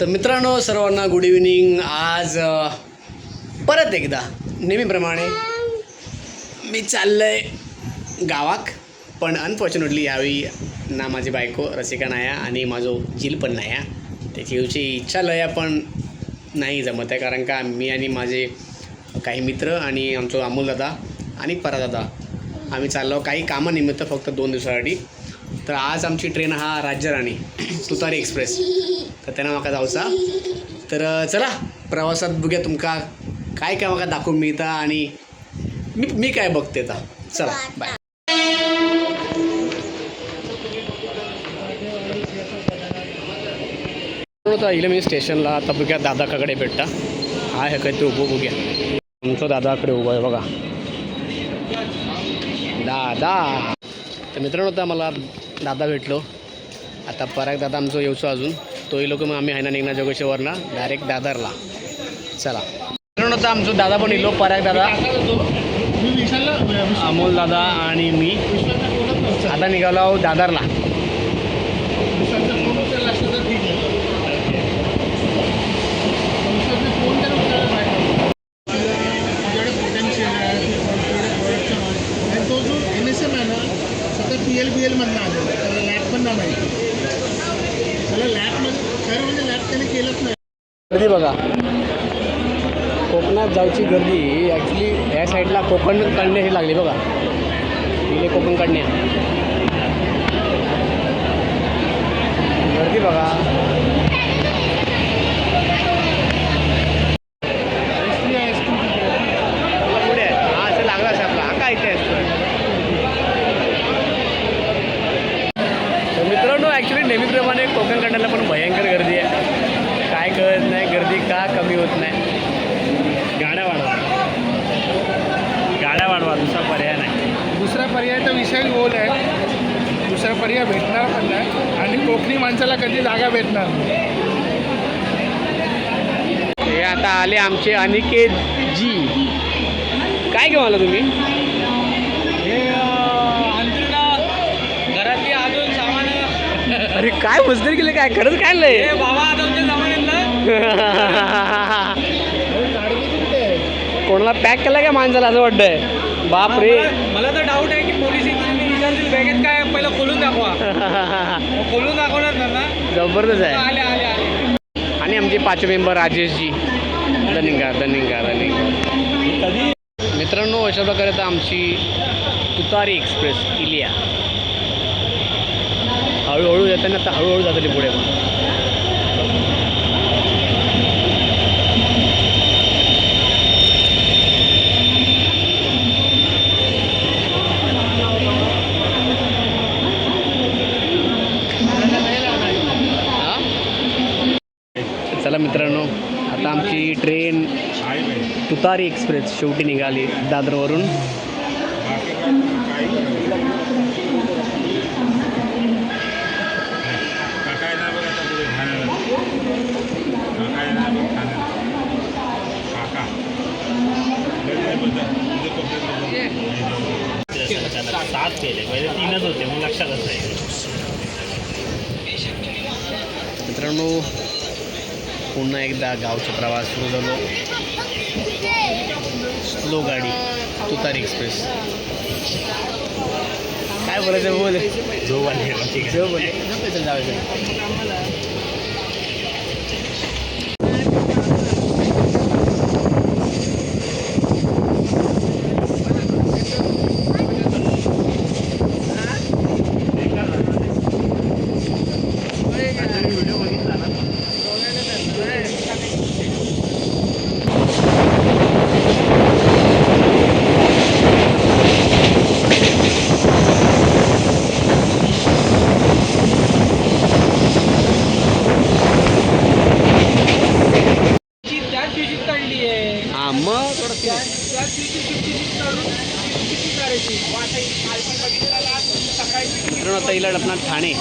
तर मित्रांनो सर्वांना गुड इव्हिनिंग आज परत एकदा नेहमीप्रमाणे मी चाललंय गावाक पण अनफॉर्च्युनेटली यावेळी ना माझी बायको रसिका नाया आणि माझो झील पण नाया. त्याची येऊची इच्छा लय पण नाही जमत आहे कारण का मी आणि माझे काही मित्र आणि आमचो अमोल दादा आणि परादादा आम्ही चाललो काही कामानिमित्त फक्त दोन दिवसासाठी. तर आज आमची ट्रेन हा राज्यराणी तुतारी एक्सप्रेस. तर त्यांना म्हाका जावचा. तर चला प्रवासात बघूया तुमका काय काय म्हाका दाखवून मिळता आणि मी मी काय बघते तर चला बाय आता इले मी स्टेशनला आता बघूया दादाकाकडे भेटता. हा हे काय ते उभं बघूया. तुमचं दादाकडे उभं आहे बघा. दादा. तर मित्रांनो आता मला दादा भेटलो. आता पराग दादा आमचं येऊचो अजून. तोही लोक मग आम्ही हायना निघणार जोगेश्वरला डायरेक्ट दादरला. चला. मित्रांनो आता आमचं दादा पण येलो पराग दादा. अमोल दादा आणि मी. आता निघालो दादरला तो जो एन एस एम आहे ना सगळं पी एल बी एलमधनं आलेलं आहे त्याला लॅब पण नाही माहिती त्याला लॅबमध्ये खरं म्हणजे लॅब त्याने केलंच नाही गर्दी बघा कोकणात जाऊची गर्दी ॲक्च्युली ह्या साईडला कोकण काढणे हे लागली बघा. इकडे कोकण काढणे. गर्दी बघा एस टी आहे एस टी पुढे आहे हा असं लागला असं आपला हा काय इथे असतो तर मित्रांनो ॲक्च्युली नेहमीप्रमाणे कोकण काढण्याला पण भयंकर गर्दी आहे काय कळत नाही गर्दी का कमी होत नाही गाड्या वाढवा गाड्या वाढवा दुसरा पर्याय नाही दुसरा पर्याय तर विषय गोल आहे. दुसरा पर्याय भेटणार पण नाही. आणि कोकणी माणसाला कधी जागा भेटणार. हे आता आले आमचे अनिकेत जी. काय घेऊन आला तुम्ही? घरातली अजून सामान. अरे काय मजदूर केले काय? खरंच काय आणलंय बाबा कोणाला पॅक केला का माणसाला असं वाटतंय? बाप रे. मला तर डाऊट आहे की पोलीस विचारतील बॅगेत काय पहिलं खोलून दाखवा. खोलून दाखवणार ना जबरदस्त आहे. आले आले आले. आणि आमचे पाच मेंबर राजेशजी. धनिंगा धनिंगा धनिंगा मित्रांनो अशा प्रकारे आता आमची तुतारी एक्सप्रेस इलिया. हळूहळू येताना आता हळूहळू जातली पुढे पण हा? चला मित्रांनो आता आमची ट्रेन तुतारी एक्सप्रेस शेवटी निघाली दादरवरून. सात केले पहिले तीनच होते मग लक्षातच नाही मित्रांनो पुन्हा एकदा गावचा प्रवास सुरू झालो. स्लो गाडी तुतारी एक्सप्रेस. काय बोलायचं बोल. जो वाले ठीक आहे. जो बोले चल जाऊया त्याच दिवशी काढली आहे हां मग त्याच दिवशी सुट्टी काढून किती काढायची मित्रांनो आता इला आपला ठाणे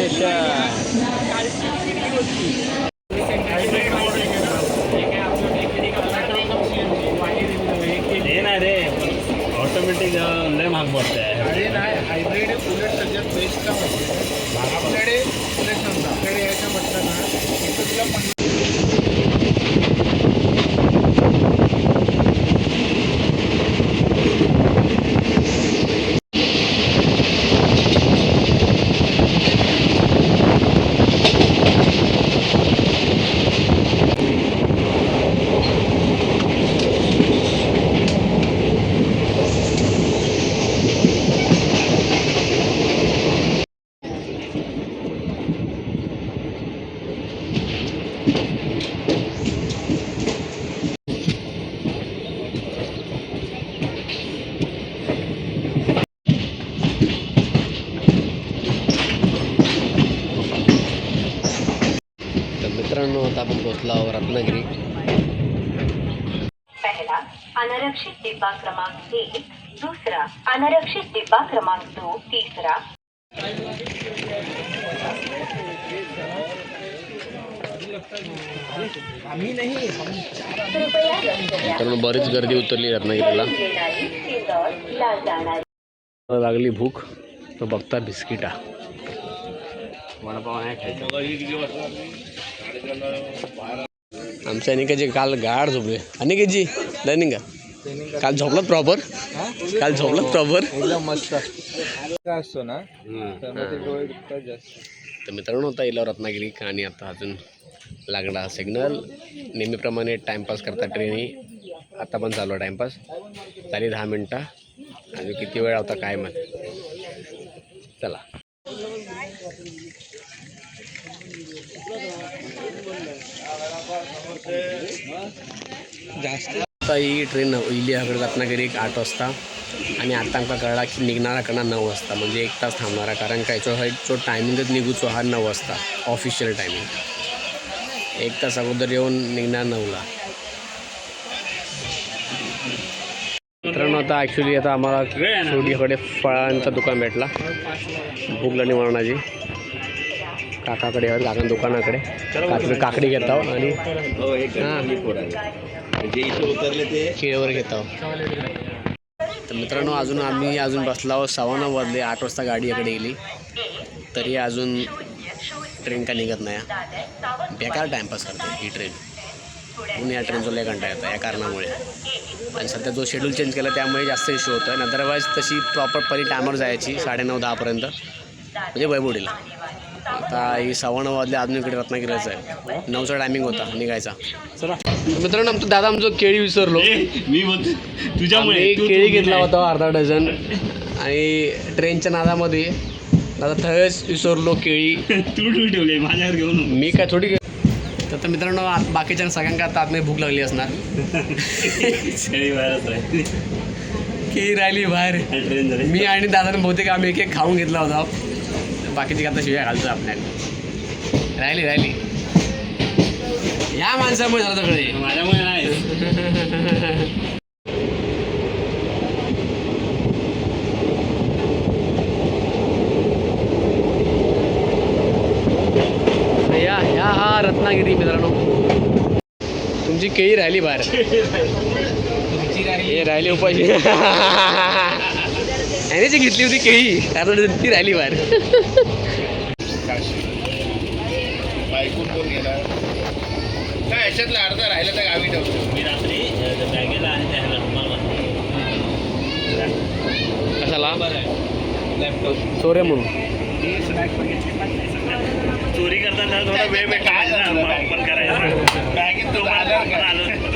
आणि मित्रांनो आता आपण पोचलो आहोत रत्नागिरी. पहला अनारक्षित डिब्बा क्रमांक एक दूसरा अनारक्षित डिब्बा क्रमांक दो तीसरा. मित्रांनो बरीच गर्दी उतरली रत्नागिरीला. लागली भूक. तर बघता बिस्किटा. वडापाव नाही खायचा आमच्या अनिकाचे काल गाड झोपले. अनिकेतजी लर्निंग का? काल झोपलात प्रॉपर काल झोपलात प्रॉपर एकदम मस्त. असतो ना तर मित्रांनो आता येलो रत्नागिरी आणि आता अजून लागला सिग्नल नेहमीप्रमाणे टाईमपास करता ट्रेनही आता पण चालू आहे टाईमपास झाली दहा मिनटं. अजून किती वेळ होता काय मग चला. जास्त आता ही ट्रेन इली हकडे रत्नागिरी एक आठ वाजता. आणि आता आमका कळला की निघणारा कडा नऊ वाजता. म्हणजे एक तास थांबणारा. कारण काय जो हा जो टायमिंगच निघूचो हा नऊ वाजता. ऑफिशियल टायमिंग एक तास अगोदर येऊन निघणार नऊला. मित्रांनो आता ॲक्च्युली आता आम्हाला शेवटीकडे फळांचं दुकान भेटला. भूक लागली म्हणण्याची काकाकडे आहेत काका दुकानाकडे. काकडी काकडी घेत आहो आणि हां. केळवर घेत आहो तर मित्रांनो अजून आम्ही अजून बसलो आहोत. सव्वा नऊ वाजले आठ वाजता गाडी इकडे गेली. तरी अजून ट्रेन का निघत नाही बेकार टाईमपास करते ही ट्रेन म्हणून या ट्रेनचा लय घंटा येतो या कारणामुळे. आणि सध्या जो शेड्यूल चेंज केला त्यामुळे जास्त इश्यू होतो आहे अदरवाईज तशी प्रॉपर टायमर जायची साडेनऊ दहापर्यंत म्हणजे वैबोडीला आता ही सव्वा नऊ वाजले अजून इकडे रत्नागिरीचं आहे. नऊचा टायमिंग होता निघायचा. चला. मित्रांनो आमचं दादा आमचं केळी विसरलो. मी बोल तुझ्यामुळे. केळी घेतला होता अर्धा डझन. आणि ट्रेनच्या नादामध्ये दादा थळच विसरलो केळी. तू ठेवले माझ्यावर घेऊ नको. मी काय थोडी तर तर मित्रांनो बाकीच्या सगळ्यांका आता आतमध्ये भूक लागली असणार. केळी राहिली बाहेर. मी आणि दादाने बहुतेक आम्ही एक एक खाऊन घेतला होता. बाकीची आता शिव्या घालतो आपल्याला. राहिली राहिली. या माणसामुळे झालं सगळे माझ्यामुळे नाही. हा रत्नागिरी मित्रांनो. तुमची केळी राहिली बाहेर. हे राहिली उपाशी. जी घेतली होती केळी कारण ती राहिली बाहेर बायकून कोण गेला काय याच्यातलं अर्धा राहिलं तर गावी ठेवतो मी रात्री बॅगेला आणि त्या रुमाला कशाला? लॅपटॉप चोरे म्हणून. चोरी करताना थोडा वेळ भेटला पण करायचं. बॅगेत तो आलं.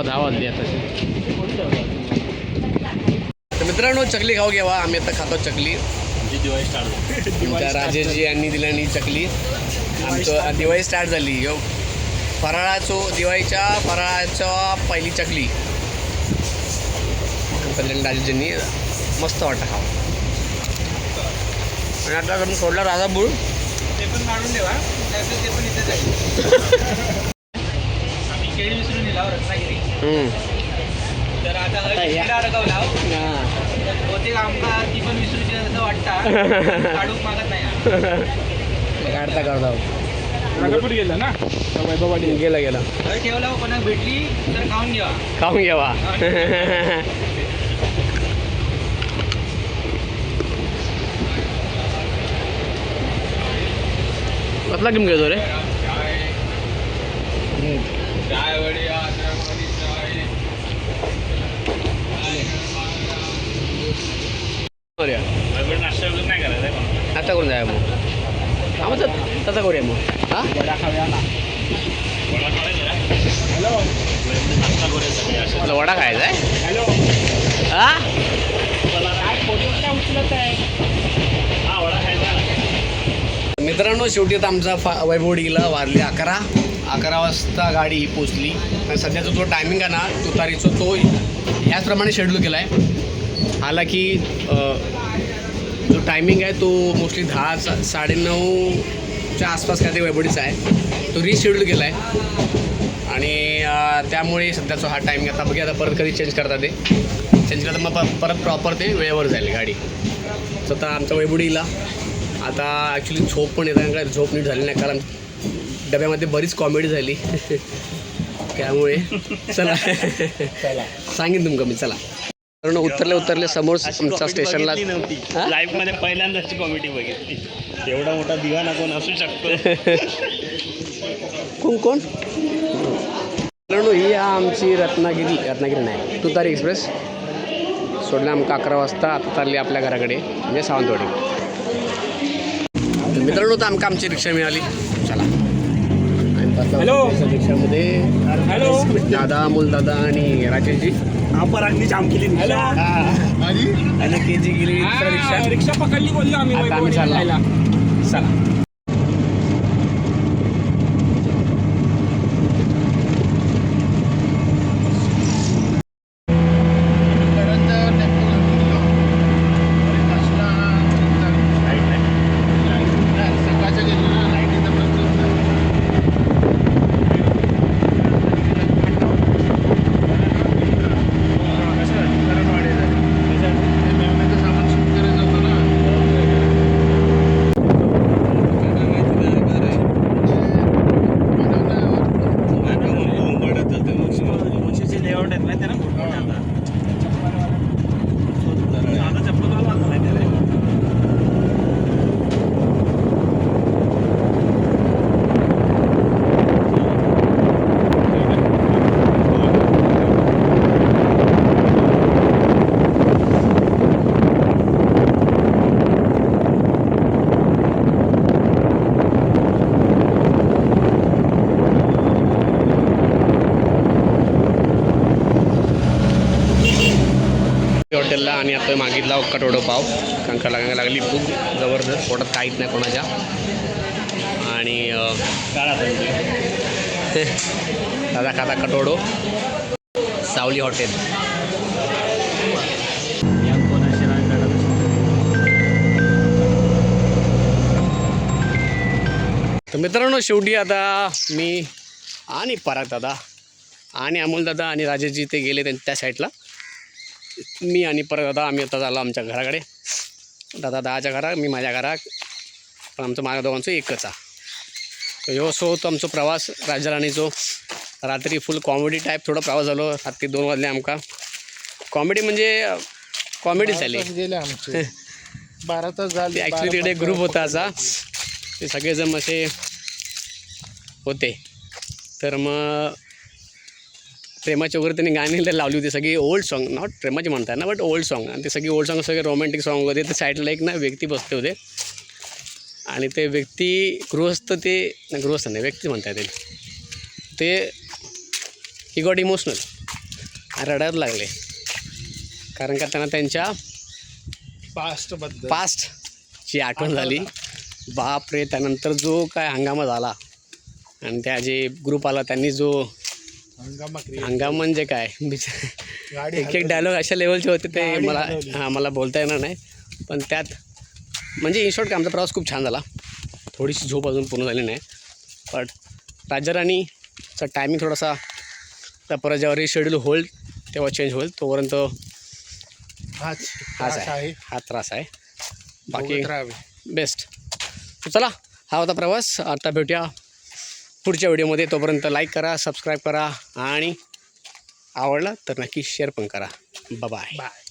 दहा वाजले आता. तर मित्रांनो चकली खाऊ घ्यावा आम्ही आता खातो चकली. राजेशजी यांनी दिल्यानी चकली. आमचं दिवाळी स्टार्ट झाली. यो. फराळाचो दिवाळीच्या फराळाच्या पहिली चकली. कल्याण राजेजींनी मस्त वाटतं खावा. आणि आता करून सोडला राजापूर ते पण काढून ठेवा. ते पण इथे जाईल. दिला रत्नागिरी तर आता हळदीला अडकवला तर बहुतेक आमका ती पण विसरूची असं वाटतं. काढूक मागत नाही. हा. काढता काढता गेला ना? वैभववाडी. गेला गेला. ठेवला कोणाक भेटली तर खाऊन घ्या खाऊन घ्यावा कसला घेऊन घेतो रे? करूया. नाश्ता करून जाऊया मग. हा मग तसं करूया मग. हां? हॅलो वडा खायचा आहे? हॅलो हा? वडा खायचा मित्रांनो शेवटी आता आमचा फा वैभवडीला वारली अकरा. अकरा वाजता गाडी पोचली आणि सध्याचा जो टायमिंग आहे ना तुतारीचा तो ह्याचप्रमाणे शेड्यूल केला आहे आला की अ, जो टायमिंग आहे तो मोस्टली दहा सा साडेनऊच्या आसपास काहीतरी वैभवडीचा आहे. तो रिशेड्यूल केला आहे. आणि त्यामुळे सध्याचा हा टायमिंग आता बघूया आता परत कधी चेंज करतात ते. चेंज करता मग परत प्रॉपर ते वेळेवर जाईल गाडी. तर आता आमचा वैभवडीला आता ॲक्च्युली झोप पण येत कारण काय झोप नीट झाली नाही कारण डब्यामध्ये बरीच कॉमेडी झाली. त्यामुळे चला. सांगेन तुमका मी चला. कारण उतरले उतरले समोर आमच्या स्टेशनला? लाईफमध्ये पहिल्यांदाच कॉमेडी बघितली. एवढा मोठा दिवाना कोण असू शकतो? कोण कोण? मित्रांनो ही आमची रत्नागिरी रत्नागिरी नाही तुतारी एक्सप्रेस. सोडलं आमका अकरा वाजता आता चालली आपल्या घराकडे म्हणजे सावंतवाडी. तर मित्रांनो तर आमका आमची रिक्षा मिळाली. चला. हॅलो रिक्षामध्ये दादा अमोल दादा आणि राजेशजी. आपण अगदी जाम केली हॅलो. आणि के जी गेली रिक्षा. रिक्षा पकडली बोललो आम्ही चला कडंजावर टेम्पो घेऊन गेलो आणि पाचला तुतारी. नाही, सकाळच्या गेलो ना लाईटीचा प्रश्न होता ते मेवण्याचं सामान शिफ्ट करायचं होतं ना लेआउट आहेत ना त्यांना आता चप्पल वाजला नाही त्याला हॉटेलला आणि आता मागितला कटोडो पाव. कारण का लागायला लागली खूप जबरदस्त. पोटात काहीच नाही कोणाच्या. आणि अं, म्हणजे? दादा खाता कटोडो सावली हॉटेल. तर मित्रांनो शेवटी आता मी आणि पराग दादा आणि अमोल दादा आणि राजेशजी ते गेले त्यां त्या साईडला. मी आणि परत दादा आम्ही आता झालो आमच्या घराकडे. दादा दहाच्या घरात मी माझ्या घरात. पण आमचं माझ्या दोघांचं एकच आहे. ह्यो असो होतो आमचो प्रवास राजाराणीचो. रात्री फुल कॉमेडी टाईप थोडा प्रवास झालो रात्री दोन वाजले आमका. कॉमेडी म्हणजे कॉमेडी झाली. बारा तास झाले ॲक्च्युली तिकडे ग्रुप होता. असा. ते सगळेजण असे होते. तर मग प्रेमाची वगैरे त्यांनी गाणी लावली होती. सगळी ओल्ड सॉन्ग नॉट प्रेमाची म्हणतात ना बट ओल्ड सॉन्ग आणि ते सगळे ओल्ड सॉन्ग सगळे रोमॅन्टिक सॉन्ग होते. ते साईडला एक ना व्यक्ती बसले होते. आणि ते व्यक्ती गृहस्थ ते गृहस्थ नाही व्यक्ती म्हणतात ते. ही गॉट इमोशनल रडायला लागले. कारण का त्यांना त्यांच्या पास्टबद्दल. पास्टची आठवण झाली. बाप रे त्यानंतर जो काय हंगामा झाला. आणि त्या जे ग्रुप आला त्यांनी जो हंगामा म्हणजे काय? एक एक डायलॉग अशा लेवलचे होते ते मला. हां मला बोलता येणार नाही. पण त्यात म्हणजे इन शॉर्ट आमचा प्रवास खूप छान झाला. थोडीशी झोप अजून पूर्ण झाली नाही. पण राज्यराणीचा टायमिंग थोडासा तर परत जेव्हा रिशेड्यूल होईल तेव्हा चेंज होईल. तोपर्यंत हाच हाच आहे. हा त्रास आहे. बाकी बेस्ट चला हा होता प्रवास. आता भेटूया पुढच्या व्हिडिओमध्ये तोपर्यंत लाईक करा सबस्क्राईब करा आणि आवडला तर नक्की शेअर पण करा. Bye bye